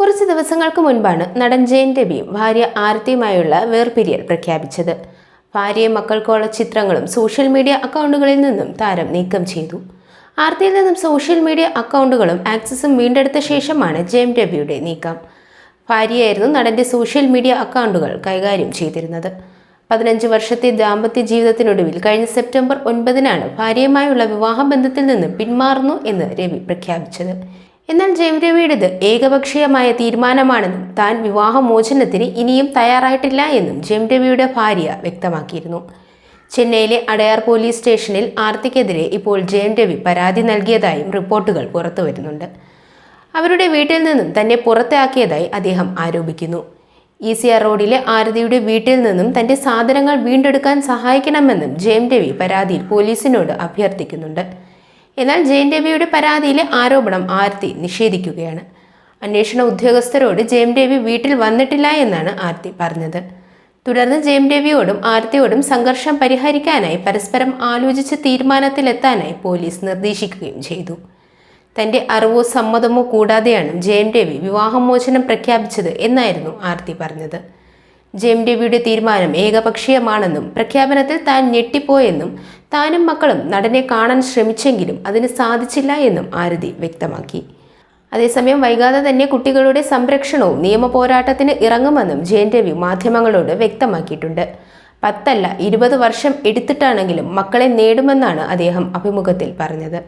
കുറച്ച് ദിവസങ്ങൾക്ക് മുൻപാണ് നടൻ ജയൻ രവിയും ഭാര്യ ആരതിയുമായുള്ള വേർപിരിയൽ പ്രഖ്യാപിച്ചത്. ഭാര്യയും മക്കൾക്കുള്ള ചിത്രങ്ങളും സോഷ്യൽ മീഡിയ അക്കൗണ്ടുകളിൽ നിന്നും താരം നീക്കം ചെയ്തു. ആർത്തിയിൽ നിന്നും സോഷ്യൽ മീഡിയ അക്കൗണ്ടുകളും ആക്സസും വീണ്ടെടുത്ത ശേഷമാണ് ജയം രവിയുടെ നീക്കം. ഭാര്യയായിരുന്നു നടന്റെ സോഷ്യൽ മീഡിയ അക്കൗണ്ടുകൾ കൈകാര്യം ചെയ്തിരുന്നത്. പതിനഞ്ച് വർഷത്തെ ദാമ്പത്യ ജീവിതത്തിനൊടുവിൽ കഴിഞ്ഞ സെപ്റ്റംബർ ഒൻപതിനാണ് ഭാര്യയുമായുള്ള വിവാഹ ബന്ധത്തിൽ നിന്ന് പിന്മാറുന്നു എന്ന് രവി പ്രഖ്യാപിച്ചത്. എന്നാൽ ജയം രവിയുടേത് ഏകപക്ഷീയമായ തീരുമാനമാണെന്നും താൻ വിവാഹമോചനത്തിന് ഇനിയും തയ്യാറായിട്ടില്ല എന്നും ജയം രവിയുടെ ഭാര്യ വ്യക്തമാക്കിയിരുന്നു. ചെന്നൈയിലെ അടയാർ പോലീസ് സ്റ്റേഷനിൽ ആർത്തിക്കെതിരെ ഇപ്പോൾ ജയം രവി പരാതി നൽകിയതായും റിപ്പോർട്ടുകൾ പുറത്തുവരുന്നുണ്ട്. അവരുടെ വീട്ടിൽ നിന്നും തന്നെ പുറത്താക്കിയതായി അദ്ദേഹം ആരോപിക്കുന്നു. ഇ സി ആർ റോഡിലെ ആരതിയുടെ വീട്ടിൽ നിന്നും തന്റെ സാധനങ്ങൾ വീണ്ടെടുക്കാൻ സഹായിക്കണമെന്നും ജയം രവി പരാതിയിൽ പോലീസിനോട് അഭ്യർത്ഥിക്കുന്നുണ്ട്. എന്നാൽ ജയൻ രവിയുടെ പരാതിയിലെ ആരോപണം ആർത്തി നിഷേധിക്കുകയാണ്. അന്വേഷണ ഉദ്യോഗസ്ഥരോട് ജയം രവി വീട്ടിൽ വന്നിട്ടില്ല എന്നാണ് ആർത്തി പറഞ്ഞത്. തുടർന്ന് ജയം രവിയോടും ആർത്തിയോടും സംഘർഷം പരിഹരിക്കാനായി പരസ്പരം ആലോചിച്ച് തീരുമാനത്തിലെത്താനായി പോലീസ് നിർദ്ദേശിക്കുകയും ചെയ്തു. തന്റെ അറിവോ സമ്മതമോ കൂടാതെയാണ് ജയം രവി വിവാഹമോചനം പ്രഖ്യാപിച്ചത് എന്നായിരുന്നു ആർത്തി പറഞ്ഞത്. ജയം രവിയുടെ തീരുമാനം ഏകപക്ഷീയമാണെന്നും പ്രഖ്യാപനത്തിൽ താൻ ഞെട്ടിപ്പോയെന്നും താനും മക്കളും നടനെ കാണാൻ ശ്രമിച്ചെങ്കിലും അതിന് സാധിച്ചില്ല എന്നും ആരതി വ്യക്തമാക്കി. അതേസമയം വൈകാതെ തന്നെ കുട്ടികളുടെ സംരക്ഷണവും നിയമ പോരാട്ടത്തിന് ഇറങ്ങുമെന്നും ജയൻ രവി മാധ്യമങ്ങളോട് വ്യക്തമാക്കിയിട്ടുണ്ട്. പത്തല്ല ഇരുപത് വർഷം എടുത്തിട്ടാണെങ്കിലും മക്കളെ നേടുമെന്നാണ് അദ്ദേഹം അഭിമുഖത്തിൽ പറഞ്ഞത്.